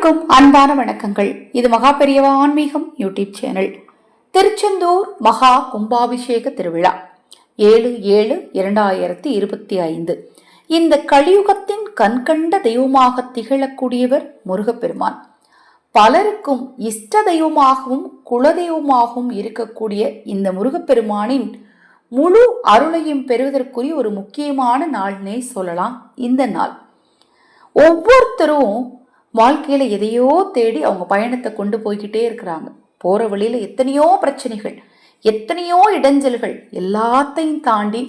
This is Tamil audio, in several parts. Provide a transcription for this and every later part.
அனைவருக்கும் அன்பான வணக்கங்கள். இது மகா பெரியவா ஆன்மீகம் யூடியூப் சேனல். திருச்செந்தூர் மகா கும்பாபிஷேக திருவிழா. ஏழு ஏழு இரண்டாயிரத்தி இருபத்தி ஐந்து. இந்த கலியுகத்தின் கண்கண்ட தெய்வமாக திகழக்கூடியவர் முருகப்பெருமான். பலருக்கும் இஷ்ட தெய்வமாகவும் குலதெய்வமாகவும் இருக்கக்கூடிய இந்த முருகப்பெருமானின் முழு அருளையும் பெறுவதற்குரிய ஒரு முக்கியமான நாள்னே சொல்லலாம் இந்த நாள். ஒவ்வொருத்தரும் வாழ்க்கையில் எதையோ தேடி அவங்க பயணத்தை கொண்டு போய்கிட்டே இருக்கிறாங்க. போகிற வழியில் எத்தனையோ பிரச்சனைகள் எத்தனையோ இடைஞ்சல்கள் எல்லாத்தையும் தாண்டி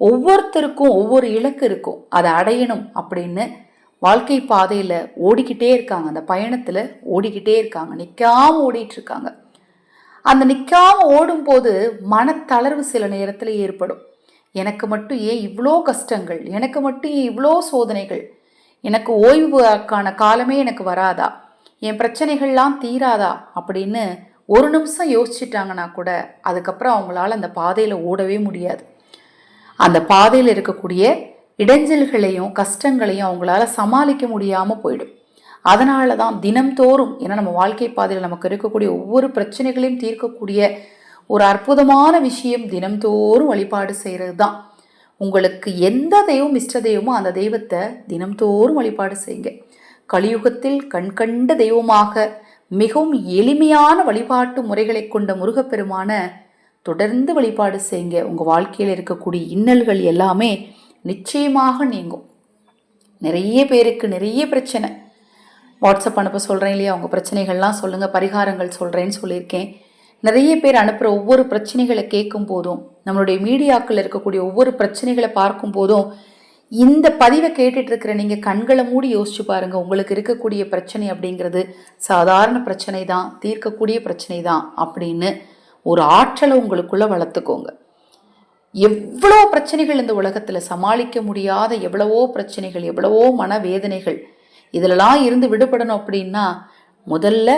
ஒவ்வொருத்தருக்கும் ஒவ்வொரு இலக்கு இருக்கும். அதை அடையணும் அப்படின்னு வாழ்க்கை பாதையில் ஓடிக்கிட்டே இருக்காங்க. அந்த பயணத்தில் ஓடிக்கிட்டே இருக்காங்க. நிற்காமல் ஓடிட்டு இருக்காங்க. அந்த நிற்காமல் ஓடும்போது மனத்தளர்வு சில நேரத்தில் ஏற்படும். எனக்கு மட்டும் ஏன் இவ்வளோ கஷ்டங்கள்? எனக்கு மட்டும் ஏன் இவ்வளோ சோதனைகள்? எனக்கு ஓய்வுக்கான காலமே எனக்கு வராதா? என் பிரச்சனைகள்லாம் தீராதா? அப்படின்னு ஒரு நிமிஷம் யோசிச்சிட்டாங்கன்னா கூட அதுக்கப்புறம் அவங்களால அந்த பாதையில் ஓடவே முடியாது. அந்த பாதையில் இருக்கக்கூடிய இடைஞ்சல்களையும் கஷ்டங்களையும் அவங்களால சமாளிக்க முடியாமல் போயிடும். அதனால தான் தினம்தோறும் ஏன்னா நம்ம வாழ்க்கை பாதையில் நமக்கு இருக்கக்கூடிய ஒவ்வொரு பிரச்சனைகளையும் தீர்க்கக்கூடிய ஒரு அற்புதமான விஷயம் தினம்தோறும் வழிபாடு செய்கிறது தான் உங்களுக்கு எந்த தெய்வம் இஷ்ட தெய்வமோ அந்த தெய்வத்தை தினம்தோறும் வழிபாடு செய்யுங்க. கலியுகத்தில் கண்கண்ட தெய்வமாக மிகவும் எளிமையான வழிபாட்டு முறைகளை கொண்ட முருகப்பெருமான தொடர்ந்து வழிபாடு செய்யுங்க. உங்கள் வாழ்க்கையில் இருக்கக்கூடிய இன்னல்கள் எல்லாமே நிச்சயமாக நீங்கும். நிறைய பேருக்கு நிறைய பிரச்சனை. வாட்ஸ்அப் அனுப்ப சொல்கிறேன் இல்லையா? உங்கள் பிரச்சனைகள்லாம் சொல்லுங்கள் பரிகாரங்கள் சொல்கிறேன்னு சொல்லியிருக்கேன். நிறைய பேர் அனுப்புகிற ஒவ்வொரு பிரச்சனைகளை கேட்கும் போதும் நம்மளுடைய மீடியாக்கள் இருக்கக்கூடிய ஒவ்வொரு பிரச்சனைகளை பார்க்கும் போதும் இந்த பதிவை கேட்டுட்டு இருக்கிற நீங்கள் கண்களை மூடி யோசிச்சு பாருங்க. உங்களுக்கு இருக்கக்கூடிய பிரச்சனை அப்படிங்கிறது சாதாரண பிரச்சனை தான் தீர்க்கக்கூடிய பிரச்சனை தான் அப்படின்னு ஒரு ஆற்றலை உங்களுக்குள்ள வளர்த்துக்கோங்க. எவ்வளோ பிரச்சனைகள் இந்த உலகத்தில் சமாளிக்க முடியாத எவ்வளவோ பிரச்சனைகள் எவ்வளவோ மனவேதனைகள் இதிலெல்லாம் இருந்து விடுபடணும் அப்படின்னா முதல்ல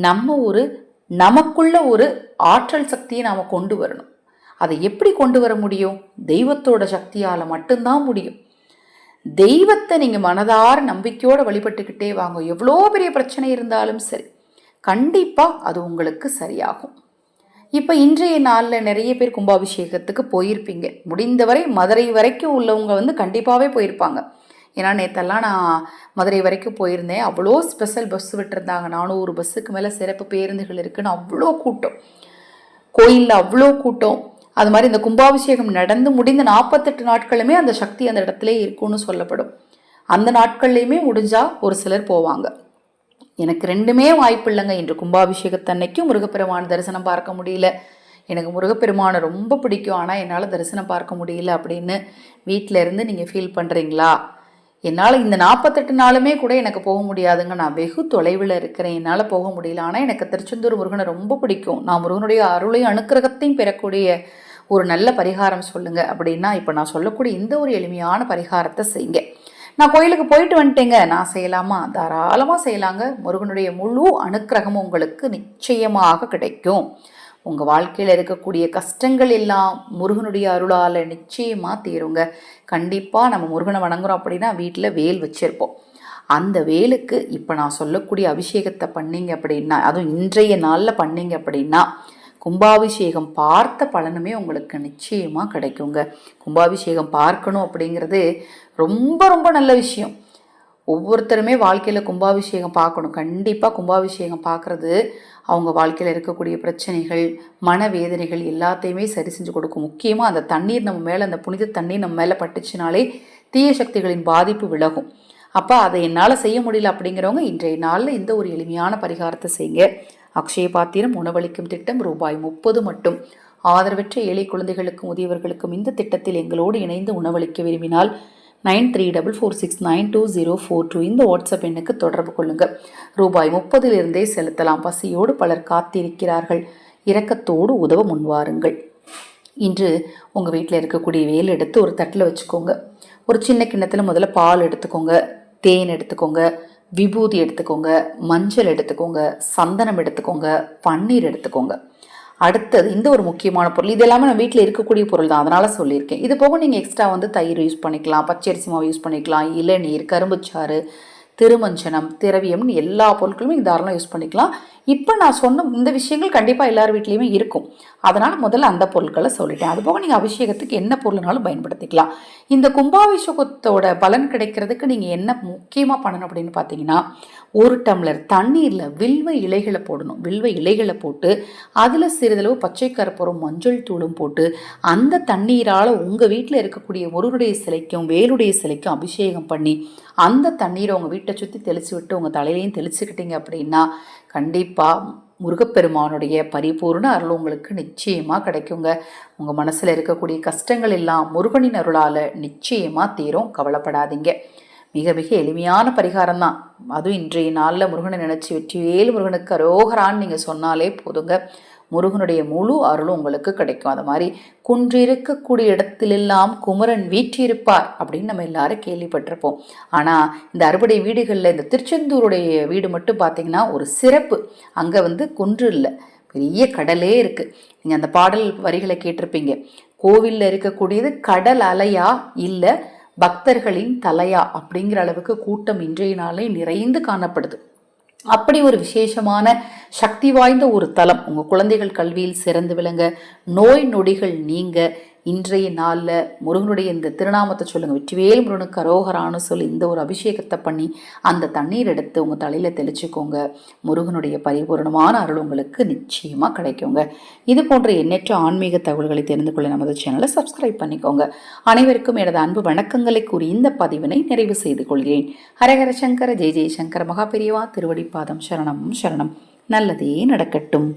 நம்ம ஒரு நமக்குள்ள ஒரு ஆற்றல் சக்தியை நாம் கொண்டு வரணும். அதை எப்படி கொண்டு வர முடியும்? தெய்வத்தோட சக்தியால் மட்டும்தான் முடியும். தெய்வத்தை நீங்கள் மனதார நம்பிக்கையோடு வழிபட்டுக்கிட்டே வாங்க. எவ்வளோ பெரிய பிரச்சனை இருந்தாலும் சரி. கண்டிப்பாக அது உங்களுக்கு சரியாகும். இப்போ இன்றைய நாளில் நிறைய பேர் கும்பாபிஷேகத்துக்கு போயிருப்பீங்க. முடிந்தவரை மதுரை வரைக்கும் உள்ளவங்க வந்து கண்டிப்பாகவே போயிருப்பாங்க. ஏன்னா நேற்றெல்லாம் நான் மதுரை வரைக்கும் போயிருந்தேன். அவ்வளோ ஸ்பெஷல் பஸ் விட்டுருந்தாங்க. நானும் ஒரு பஸ்ஸுக்கு மேலே சிறப்பு பேருந்துகள் இருக்குன்னு அவ்வளோ கூட்டம். கோயிலில் அவ்வளோ கூட்டம். அது மாதிரி இந்த கும்பாபிஷேகம் நடந்து முடிந்த நாற்பத்தெட்டு நாட்களுமே அந்த சக்தி அந்த இடத்துல இருக்கும்னு சொல்லப்படும். அந்த நாட்கள்லையுமே முடிஞ்சால் ஒரு சிலர் போவாங்க. எனக்கு ரெண்டுமே வாய்ப்பு இல்லைங்க. இன்று கும்பாபிஷேகத்தன்னைக்கும் முருகப்பெருமான் தரிசனம் பார்க்க முடியல. எனக்கு முருகப்பெருமானை ரொம்ப பிடிக்கும். ஆனால் என்னால் தரிசனம் பார்க்க முடியல அப்படின்னு வீட்டில் இருந்து நீங்கள் ஃபீல் பண்ணுறீங்களா என்னால் இந்த நாற்பத்தெட்டு நாளுமே கூட எனக்கு போக முடியாதுங்க. நான் வெகு தொலைவில் இருக்கிறேன். என்னால் போக முடியல. ஆனால் எனக்கு திருச்செந்தூர் முருகனை ரொம்ப பிடிக்கும். நான் முருகனுடைய அருளையும் அனுக்கிரகத்தையும் பெறக்கூடிய ஒரு நல்ல பரிகாரம் சொல்லுங்கள் அப்படின்னா இப்போ நான் சொல்லக்கூடிய இந்த ஒரு எளிமையான பரிகாரத்தை செய்யுங்க. நான் கோயிலுக்கு போயிட்டு வந்துட்டேங்க. நான் செய்யலாமா? தாராளமாக செய்யலாங்க. முருகனுடைய முழு அனுக்கிரகமும் உங்களுக்கு நிச்சயமாக கிடைக்கும். உங்கள் வாழ்க்கையில் இருக்கக்கூடிய கஷ்டங்கள் எல்லாம் முருகனுடைய அருளால் நிச்சயமாக தீருங்க. கண்டிப்பாக நம்ம முருகனை வணங்குறோம் அப்படின்னா வீட்டில் வேல் வச்சுருப்போம். அந்த வேலுக்கு இப்போ நான் சொல்லக்கூடிய அபிஷேகத்தை பண்ணீங்க அப்படின்னா அதுவும் இன்றைய நாளில் பண்ணீங்க அப்படின்னா கும்பாபிஷேகம் பார்த்த பலனுமே உங்களுக்கு நிச்சயமாக கிடைக்குங்க. கும்பாபிஷேகம் பார்க்கணும் அப்படிங்கிறது ரொம்ப ரொம்ப நல்ல விஷயம். ஒவ்வொருத்தருமே வாழ்க்கையில் கும்பாபிஷேகம் பார்க்கணும். கண்டிப்பாக கும்பாபிஷேகம் பார்க்குறது அவங்க வாழ்க்கையில் இருக்கக்கூடிய பிரச்சனைகள் மனவேதனைகள் எல்லாத்தையுமே சரி செஞ்சு கொடுக்கும். முக்கியமாக அந்த தண்ணீர் நம்ம மேலே அந்த புனித தண்ணீர் நம்ம மேலே பட்டுச்சுனாலே தீய சக்திகளின் பாதிப்பு விலகும். அப்போ அதை என்னால் செய்ய முடியல அப்படிங்கிறவங்க இன்றைய நாளில் இந்த ஒரு எளிமையான பரிகாரத்தை செய்யுங்க. அக்ஷய பாத்திரம் உணவளிக்கும் திட்டம் ரூபாய் முப்பது மட்டும். ஆதரவற்ற ஏழை குழந்தைகளுக்கும் முதியவர்களுக்கும் இந்த திட்டத்தில் எங்களோடு இணைந்து உணவளிக்க விரும்பினால் nine three double four six nine two zero four two இந்த வாட்ஸ்அப் எண்ணுக்கு தொடர்பு கொள்ளுங்கள் ரூபாய் முப்பதிலிருந்தே செலுத்தலாம். பசியோடு பலர் காத்திருக்கிறார்கள். இரக்கத்தோடு உதவ முன்வாருங்கள் இன்று உங்கள் வீட்டில் இருக்கக்கூடிய வேல் எடுத்து ஒரு தட்டில் வச்சுக்கோங்க. ஒரு சின்ன கிண்ணத்தில் முதல்ல பால் எடுத்துக்கோங்க. தேன் எடுத்துக்கோங்க. விபூதி எடுத்துக்கோங்க. மஞ்சள் எடுத்துக்கோங்க. சந்தனம் எடுத்துக்கோங்க. பன்னீர் எடுத்துக்கோங்க. அடுத்தது இந்த ஒரு முக்கியமான பொருள். இது எல்லாமே நம்ம வீட்டில் இருக்கக்கூடிய பொருள் தான். அதனால் சொல்லியிருக்கேன். இது போக நீங்கள் எக்ஸ்ட்ரா வந்து தயிர் யூஸ் பண்ணிக்கலாம். பச்சரிசி மாவு யூஸ் பண்ணிக்கலாம். இளநீர் கரும்புச்சாறு திருமஞ்சனம் திரவியம்னு எல்லா பொருட்களுமே தாராளம் தாராளமாக யூஸ் பண்ணிக்கலாம். இப்போ நான் சொன்ன இந்த விஷயங்கள் கண்டிப்பாக எல்லார் வீட்லேயுமே இருக்கும். அதனால் முதல்ல அந்த பொருட்களை சொல்லிட்டேன். அதுபோக நீங்கள் அபிஷேகத்துக்கு என்ன பொருள்னாலும் பயன்படுத்திக்கலாம். இந்த கும்பாபிஷேகத்தோட பலன் கிடைக்கிறதுக்கு நீங்கள் என்ன முக்கியமாக பண்ணணும் அப்படின்னு பார்த்தீங்கன்னா ஒரு டம்ளர் தண்ணீரில் வில்வ இலைகளை போடணும். வில்வ இலைகளை போட்டு அதில் சிறிதளவு பச்சை கருப்பூரம் மஞ்சள் தூளும் போட்டு அந்த தண்ணீரால் உங்கள் வீட்டில் இருக்கக்கூடிய ஒருவருடைய சிலைக்கும் வேலுடைய சிலைக்கும் அபிஷேகம் பண்ணி அந்த தண்ணீரை உங்கள் வீட்டை சுற்றி தெளித்து விட்டு உங்கள் தலையிலையும் தெளிச்சுக்கிட்டீங்க அப்படின்னா கண்டிப்பாக முருகப்பெருமானுடைய பரிபூர்ண அருள் உங்களுக்கு நிச்சயமாக கிடைக்குங்க. உங்கள் மனசில் இருக்கக்கூடிய கஷ்டங்கள் எல்லாம் முருகனின் அருளால் நிச்சயமாக தீரும். கவலைப்படாதீங்க. மிக மிக எளிமையான பரிகாரம் தான் அதுவும் இன்றைய நாளில் முருகனை நினச்சி வெற்றிவேல் முருகனுக்கு அரோகரான்னு நீங்கள் சொன்னாலே போதுங்க. முருகனுடைய முழு அருளும் உங்களுக்கு கிடைக்கும். அது மாதிரி குன்றிருக்கக்கூடிய இடத்திலெல்லாம் குமரன் வீற்றிருப்பார் அப்படின்னு நம்ம எல்லாரும் கேள்விப்பட்டிருப்போம். ஆனால் இந்த அறுபடை வீடுகளில் இந்த திருச்செந்தூருடைய வீடு மட்டும் பார்த்தீங்கன்னா ஒரு சிறப்பு. அங்கே வந்து குன்று இல்லை. பெரிய கடலே இருக்குது நீங்கள் அந்த பாடல் வரிகளை கேட்டிருப்பீங்க. கோவிலில் இருக்கக்கூடியது கடல் அலையா இல்லை பக்தர்களின் தலையா அப்படிங்கிற அளவுக்கு கூட்டம் இன்றைய நாளே நிறைந்து காணப்படுது. அப்படி ஒரு விசேஷமான சக்தி வாய்ந்த ஒரு தலம். உங்கள் குழந்தைகள் கல்வியில் சிறந்து விளங்க நோய் நொடிகள் நீங்க இன்றைய நாளில் முருகனுடைய இந்த திருநாமத்தை சொல்லுங்கள் வெற்றிவேல் முருகனுக்கு அரோகரான்னு சொல்லி இந்த ஒரு அபிஷேகத்தை பண்ணி அந்த தண்ணீர் எடுத்து உங்கள் தலையில் தெளிச்சுக்கோங்க. முருகனுடைய பரிபூரணமான அருள் உங்களுக்கு நிச்சயமாக கிடைக்குங்க. இது போன்ற எண்ணற்ற ஆன்மீக தகவல்களை தெரிந்து கொள்ள நமது சேனலை சப்ஸ்கிரைப் பண்ணிக்கோங்க. அனைவருக்கும் எனது அன்பு வணக்கங்களை கூறி இந்த பதிவினை நிறைவு செய்து கொள்கிறேன். ஹரஹர சங்கர ஜெய ஜெயசங்கர மகாபெரியவா திருவடிப்பாதம் சரணம் சரணம். நல்லதே நடக்கட்டும்.